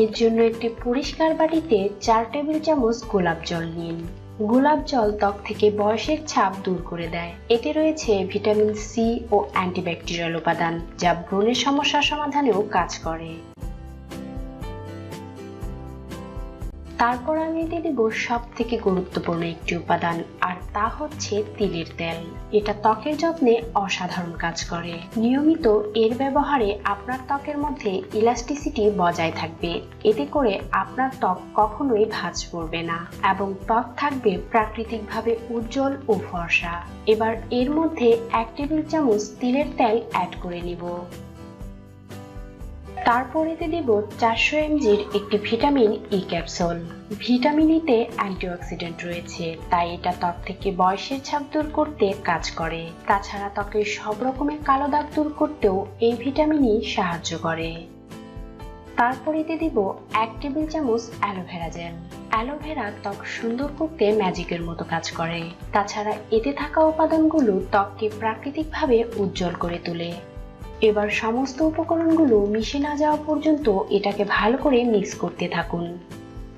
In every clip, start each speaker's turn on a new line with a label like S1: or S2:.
S1: এর জন্য একটি পরিষ্কার বাটিতে চার টেবিল চামচ গোলাপ জল নিন। গোলাপ জল ত্বক থেকে বয়সের ছাপ দূর করে দেয়। এতে রয়েছে ভিটামিন সি ও অ্যান্টিব্যাকটেরিয়াল উপাদান, যা ব্রণের সমস্যা সমাধানেও কাজ করে। তারপর আমি দিয়ে দিব সব থেকে গুরুত্বপূর্ণ একটি উপাদান, আর তা হচ্ছে তিলের তেল। এটা ত্বকের যত্নে অসাধারণ কাজ করে। নিয়মিত এর ব্যবহারে আপনার ত্বকের মধ্যে ইলাস্টিসিটি বজায় থাকবে। এতে করে আপনার ত্বক কখনোই ভাঁজ পড়বে না এবং ত্বক থাকবে প্রাকৃতিকভাবে উজ্জ্বল ও ফর্সা। এবার এর মধ্যে এক টেবিল চামচ তিলের তেল অ্যাড করে নিব। তারপর দেব চারশো এমজির একটি ভিটামিন ই ক্যাপসুল ভিটামিন ইতে অ্যান্টিঅক্সিডেন্ট রয়েছে, তাই এটা ত্বক থেকে বয়সের ছাপ দূর করতে কাজ করে। তাছাড়া ত্বকের সব রকমের কালো দাগ দূর করতেও এই ভিটামিনই সাহায্য করে। তারপর এতে দিব এক টেবিল চামচ অ্যালোভেরা জেল। অ্যালোভেরা ত্বক সুন্দর করতে ম্যাজিকের মতো কাজ করে। তাছাড়া এতে থাকা উপাদানগুলো ত্বককে প্রাকৃতিকভাবে উজ্জ্বল করে তোলে। এবার সমস্ত উপকরণগুলো মিশে না যাওয়া পর্যন্ত এটাকে ভালো করে মিক্স করতে থাকুন।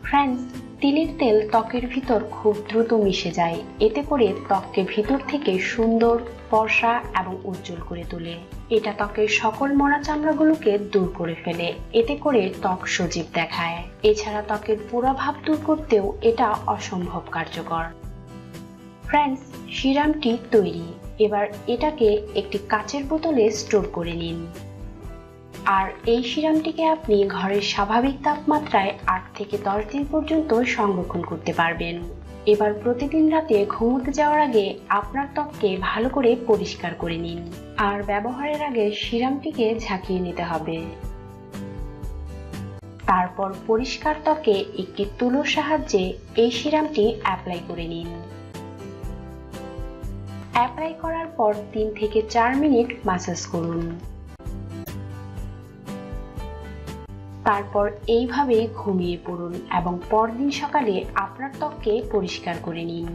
S1: ফ্রেন্ডস তিলের তেল ত্বকের ভিতর খুব দ্রুত মিশে যায়। এতে করে ত্বককে ভিতর থেকে সুন্দর, ফর্সা এবং উজ্জ্বল করে তোলে। এটা ত্বকের সকল মরা চামড়াগুলোকে দূর করে ফেলে। এতে করে ত্বক সজীব দেখায়। এছাড়া ত্বকের পুরাভাব দূর করতেও এটা অসম্ভব কার্যকর। ফ্রেন্ডস সিরামটি তৈরি। এবার এটাকে একটি কাচের বোতলে স্টোর করে নিন। আর এই সিরামটিকে আপনি ঘরের স্বাভাবিক তাপমাত্রায় আট থেকে দশ দিন পর্যন্ত সংরক্ষণ করতে পারবেন। এবার প্রতিদিন রাতে ঘুমোতে যাওয়ার আগে আপনার ত্বককে ভালো করে পরিষ্কার করে নিন। আর ব্যবহারের আগে সিরামটিকে ঝাঁকিয়ে নিতে হবে। তারপর পরিষ্কার ত্বকে একটি তুলোর সাহায্যে এই সিরামটি অ্যাপ্লাই করে নিন। অ্যাপ্লাই করার পর তিন থেকে চার মিনিট মাসাজ করুন। তারপর এইভাবে ঘুমিয়ে পড়ুন এবং পরদিন সকালে আপনার ত্বককে পরিষ্কার করে নিন।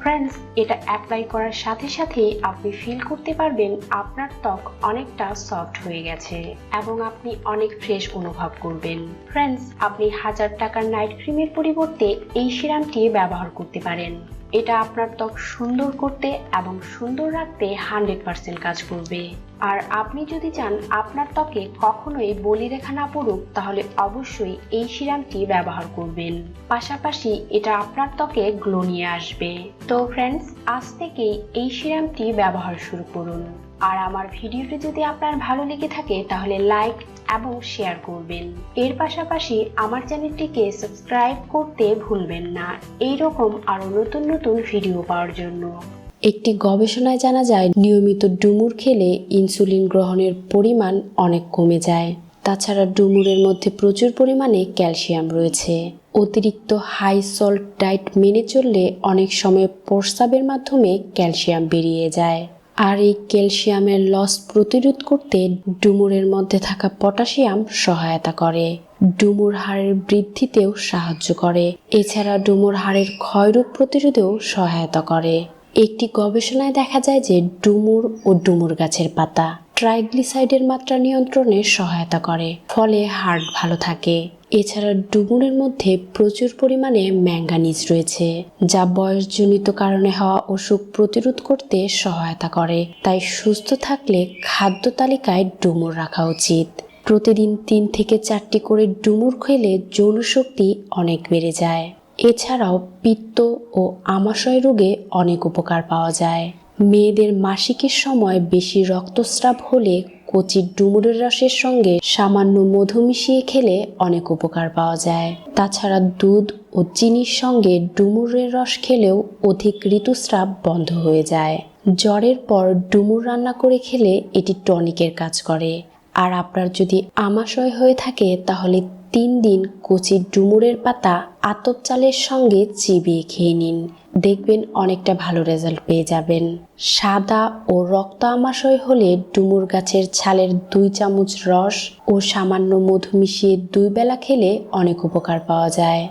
S1: ফ্রেন্ডস এটা অ্যাপ্লাই করার সাথে সাথে আপনি ফিল করতে পারবেন আপনার ত্বক অনেকটা সফট হয়ে গেছে এবং আপনি অনেক ফ্রেশ অনুভব করবেন। ফ্রেন্ডস আপনি হাজার টাকার নাইট ক্রিমের পরিবর্তে এই সিরামটি ব্যবহার করতে পারেন। এটা আপনার ত্বক সুন্দর করতে এবং সুন্দর রাখতে হান্ড্রেড পার্সেন্ট কাজ করবে। আর আপনি যদি চান আপনার ত্বকে কখনোই বলিরেখা না পড়ুক, তাহলে অবশ্যই এই সিরামটি ব্যবহার করবেন। পাশাপাশি এটা আপনার ত্বকে গ্লো নিয়ে আসবে। তো ফ্রেন্ডস আজ থেকেই এই সিরামটি ব্যবহার শুরু করুন। আর আমার ভিডিওটি যদি আপনার ভালো লেগে থাকে, তাহলে লাইক এবং শেয়ার করবেন। এর পাশাপাশি আমার চ্যানেলটিকে সাবস্ক্রাইব করতে ভুলবেন না। এই রকম আরও নতুন নতুন ভিডিও পাওয়ার জন্য। একটি গবেষণায় জানা যায়, নিয়মিত ডুমুর খেলে ইনসুলিন গ্রহণের পরিমাণ অনেক কমে যায়। তাছাড়া ডুমুরের মধ্যে প্রচুর পরিমাণে ক্যালসিয়াম রয়েছে। অতিরিক্ত হাই সল্ট ডায়েট মেনে চললে অনেক সময় প্রস্রাবের মাধ্যমে ক্যালসিয়াম বেরিয়ে যায়। আর এই ক্যালসিয়ামের লস প্রতিরোধ করতে ডুমুরের মধ্যে থাকা পটাশিয়াম সহায়তা করে। ডুমুর হাড়ের বৃদ্ধিতেও সাহায্য করে। এছাড়া ডুমুর হাড়ের ক্ষয়রোগ প্রতিরোধেও সহায়তা করে। একটি গবেষণায় দেখা যায় যে ডুমুর ও ডুমুর গাছের পাতা ট্রাইগ্লিসাইডের মাত্রা নিয়ন্ত্রণে সহায়তা করে, ফলে হার্ট ভালো থাকে। এছাড়া ডুমুরের মধ্যে প্রচুর পরিমাণে ম্যাঙ্গানিজ রয়েছে, যা বয়সজনিত কারণে হওয়া অসুখ প্রতিরোধ করতে সহায়তা করে। তাই সুস্থ থাকলে খাদ্য তালিকায় ডুমুর রাখা উচিত। প্রতিদিন তিন থেকে চারটি করে ডুমুর খেলে যৌন শক্তি অনেক বেড়ে যায়। এছাড়াও পিত্ত ও আমাশয় রোগে অনেক উপকার পাওয়া যায়। মেয়েদের মাসিকের সময় বেশি রক্তস্রাব হলে কচি ডুমুরের রসের সঙ্গে সামান্য মধু মিশিয়ে খেলে অনেক উপকার পাওয়া যায়। তাছাড়া দুধ ও চিনির সঙ্গে ডুমুরের রস খেলেও অধিক ঋতুস্রাব বন্ধ হয়ে যায়। জ্বরের পর ডুমুর রান্না করে খেলে এটি টনিকের কাজ করে। আর আপনার যদি আমাশয় হয়ে থাকে তাহলে তিন দিন কচি ডুমুরের পাতা আতপ চালের সঙ্গে চিবিয়ে খেয়ে নিন। দেখবেন অনেকটা ভালো রেজাল্ট পেয়ে যাবেন। সাদা ও রক্ত আমাশয় হলে ডুমুর গাছের ছালের দুই চামচ রস ও সামান্য মধু মিশিয়ে দুই বেলা খেলে অনেক উপকার পাওয়া যায়।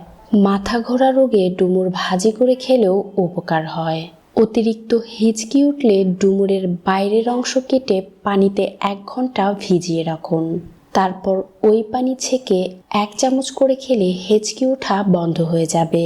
S1: মাথা ঘোরা রোগে ডুমুর ভাজি করে খেলেও উপকার হয়। অতিরিক্ত হিচকি উঠলে ডুমুরের বাইরের অংশ কেটে পানিতে এক ঘণ্টা ভিজিয়ে রাখুন। তারপর ওই পানি ছেঁকে এক চামচ করে খেলে হেঁচকি ওঠা বন্ধ হয়ে যাবে।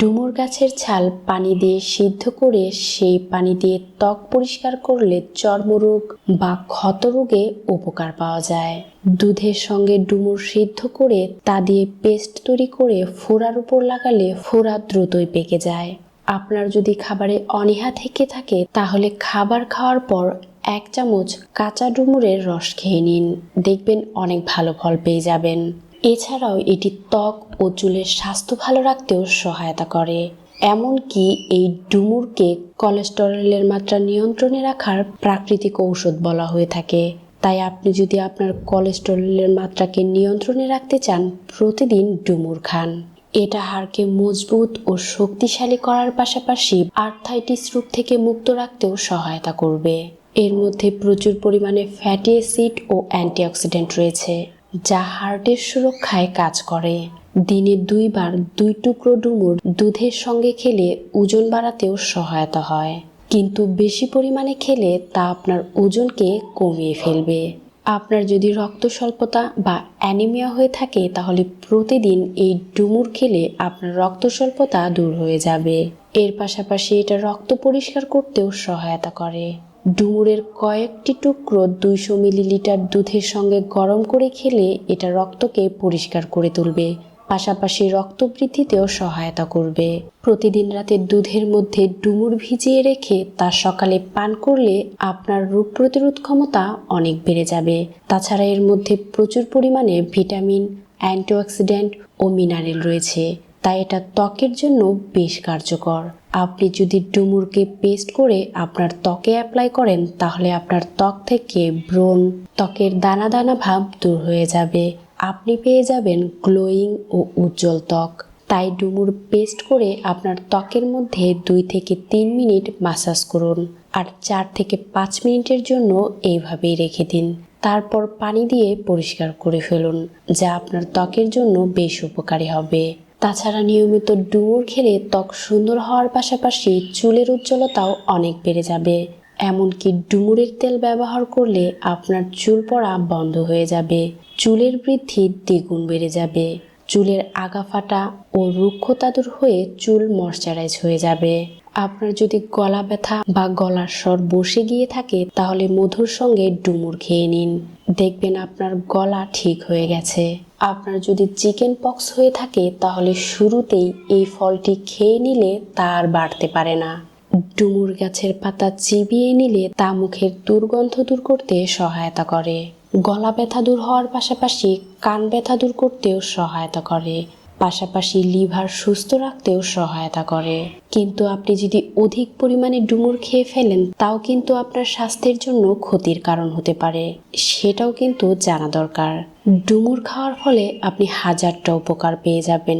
S1: ডুমুর গাছের ছাল পানি দিয়ে সিদ্ধ করে সেই পানি দিয়ে ত্বক পরিষ্কার করলে চর্মরোগ বা ক্ষত রোগে উপকার পাওয়া যায়। দুধের সঙ্গে ডুমুর সিদ্ধ করে তা দিয়ে পেস্ট তৈরি করে ফোড়ার উপর লাগালে ফোড়া দ্রুতই পেকে যায়। আপনার যদি খাবারে অনীহা থেকে থাকে, তাহলে খাবার খাওয়ার পর এক চামচ কাঁচা ডুমুরের রস খেয়ে নিন। দেখবেন অনেক ভালো ফল পেয়ে যাবেন। এছাড়াও এটি ত্বক ও চুলের স্বাস্থ্য ভালো রাখতেও সহায়তা করে। এমনকি এই ডুমুরকে কোলেস্টেরলের মাত্রা নিয়ন্ত্রণে রাখার প্রাকৃতিক ঔষধ বলা হয়ে থাকে। তাই আপনি যদি আপনার কোলেস্টেরলের মাত্রাকে নিয়ন্ত্রণে রাখতে চান, প্রতিদিন ডুমুর খান। এটা হাড়কে মজবুত ও শক্তিশালী করার পাশাপাশি আর্থাইটিস রোগ থেকে মুক্ত রাখতেও সহায়তা করবে। এর মধ্যে প্রচুর পরিমাণে ফ্যাটি অ্যাসিড ও অ্যান্টিঅক্সিডেন্ট রয়েছে, যা হার্টের সুরক্ষায় কাজ করে। দিনে দুইবার দুই টুকরো ডুমুর দুধের সঙ্গে খেলে ওজন বাড়াতেও সহায়তা হয়। কিন্তু বেশি পরিমাণে খেলে তা আপনার ওজনকে কমিয়ে ফেলবে। আপনার যদি রক্ত স্বল্পতা বা অ্যানিমিয়া হয়ে থাকে, তাহলে প্রতিদিন এই ডুমুর খেলে আপনার রক্ত স্বল্পতা দূর হয়ে যাবে। এর পাশাপাশি এটা রক্ত পরিষ্কার করতেও সহায়তা করে। ডুমুরের কয়েকটি টুকরো দুইশো মিলিলিটার দুধের সঙ্গে গরম করে খেলে এটা রক্তকে পরিষ্কার করে তুলবে। পাশাপাশি রক্ত বৃদ্ধিতেও সহায়তা করবে। প্রতিদিন রাতে দুধের মধ্যে ডুমুর ভিজিয়ে রেখে তা সকালে পান করলে আপনার রোগ প্রতিরোধ ক্ষমতা অনেক বেড়ে যাবে। তাছাড়া এর মধ্যে প্রচুর পরিমাণে ভিটামিন, অ্যান্টিঅক্সিডেন্ট ও মিনারেল রয়েছে। তাই এটা ত্বকের জন্য বেশ কার্যকর। আপনি যদি ডুমুরকে পেস্ট করে আপনার ত্বকে অ্যাপ্লাই করেন, তাহলে আপনার ত্বক থেকে ব্রণ, ত্বকের দানা দানা ভাব দূর হয়ে যাবে। আপনি পেয়ে যাবেন গ্লোয়িং ও উজ্জ্বল ত্বক। তাই ডুমুর পেস্ট করে আপনার ত্বকের মধ্যে দুই থেকে তিন মিনিট মাসাজ করুন আর চার থেকে পাঁচ মিনিটের জন্য এইভাবেই রেখে দিন। তারপর পানি দিয়ে পরিষ্কার করে ফেলুন, যা আপনার ত্বকের জন্য বেশ উপকারী হবে। তাছাড়া নিয়মিত ডুমুর খেলে ত্বক সুন্দর হওয়ার পাশাপাশি চুলের উজ্জ্বলতাও অনেক বেড়ে যাবে। এমনকি ডুমুরের তেল ব্যবহার করলে আপনার চুল পড়া বন্ধ হয়ে যাবে। চুলের বৃদ্ধি দ্বিগুণ বেড়ে যাবে। চুলের আগা ফাটা ও রুক্ষতা দূর হয়ে চুল ময়শ্চারাইজ হয়ে যাবে। আপনার যদি গলা ব্যথা বা গলার স্বর বসে গিয়ে থাকে, তাহলে মধুর সঙ্গে ডুমুর খেয়ে নিন। দেখবেন আপনার গলা ঠিক হয়ে গেছে। আপনার যদি চিকেন পক্স হয়ে থাকে, তাহলে শুরুতেই এই ফলটি খেয়ে নিলে তা আর বাড়তে পারে না। ডুমুর গাছের পাতা চিবিয়ে নিলে তা মুখের দুর্গন্ধ দূর করতে সহায়তা করে। গলা ব্যথা দূর হওয়ার পাশাপাশি কান ব্যথা দূর করতেও সহায়তা করে। পাশাপাশি লিভার সুস্থ রাখতেও সহায়তা করে। কিন্তু আপনি যদি অধিক পরিমাণে ডুমুর খেয়ে ফেলেন, তাও কিন্তু আপনার স্বাস্থ্যের জন্য ক্ষতির কারণ হতে পারে। সেটাও কিন্তু জানা দরকার। ডুমুর খাওয়ার ফলে আপনি হাজারটা উপকার পেয়ে যাবেন।